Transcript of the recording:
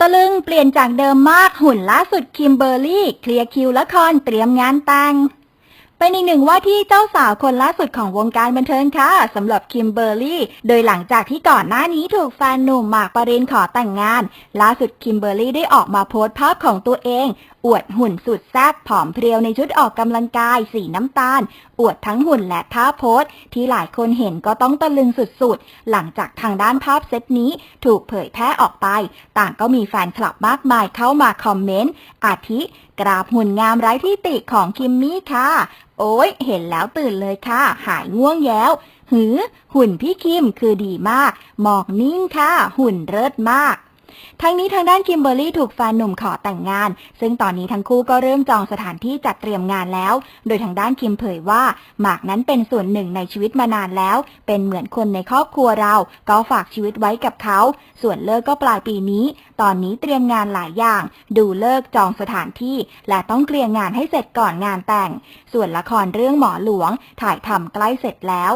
ตะลึงเปลี่ยนจากเดิมมากหุ่นล่าสุดคิมเบอร์รี่ เคลียร์คิวละครเตรียมงานแต่ง เป็นอีกหนึ่งว่าที่เจ้าสาวคนล่าสุดของวงการบันเทิงค่ะสำหรับคิมเบอร์รี่ โดยหลังจากที่ก่อนหน้านี้ถูกแฟนหนุ่มหมากปรินขอแต่งงาน ล่าสุดคิมเบอร์รี่ได้ออกมาโพสต์ภาพของตัวเอง อวดหุ่นสุดแซ่บผอมเพรียวในชุดออกกำลังกายสีน้ำตาล อวดทั้งหุ่นและท่าโพสที่หลายคนเห็นก็ต้องตะลึงสุดๆ หลังจากทางด้านภาพเซตนี้ถูกเผยแพร่ออกไป ต่างก็มีแฟนคลับมากมายเข้ามาคอมเมนต์อาทิกราบหุ่นงามไร้ที่ติของคิมมี่ค่ะ โอ้ยเห็นแล้วตื่นเลยค่ะ หายง่วงแล้ว หือ หุ่นพี่คิมคือดีมาก หมอกนิ่งค่ะ หุ่นเลิศมาก ทั้งนี้ทางด้านคิมเบอร์รี่ถูกแฟนหนุ่มขอแต่งงาน ซึ่งตอนนี้ทั้งคู่ก็เริ่มจองสถานที่จัดเตรียมงานแล้ว โดยทางด้านคิมเผยว่าหมากนั้นเป็นส่วนหนึ่งในชีวิตมานานแล้ว เป็นเหมือนคนในครอบครัวเรา ก็ฝากชีวิตไว้กับเขา ส่วนเลิกก็ปลายปีนี้ ตอนนี้เตรียมงานหลายอย่าง ดูเลิกจองสถานที่ และต้องเคลียร์งานให้เสร็จก่อนงานแต่ง ส่วนละครเรื่องหมอหลวงถ่ายทำใกล้เสร็จแล้ว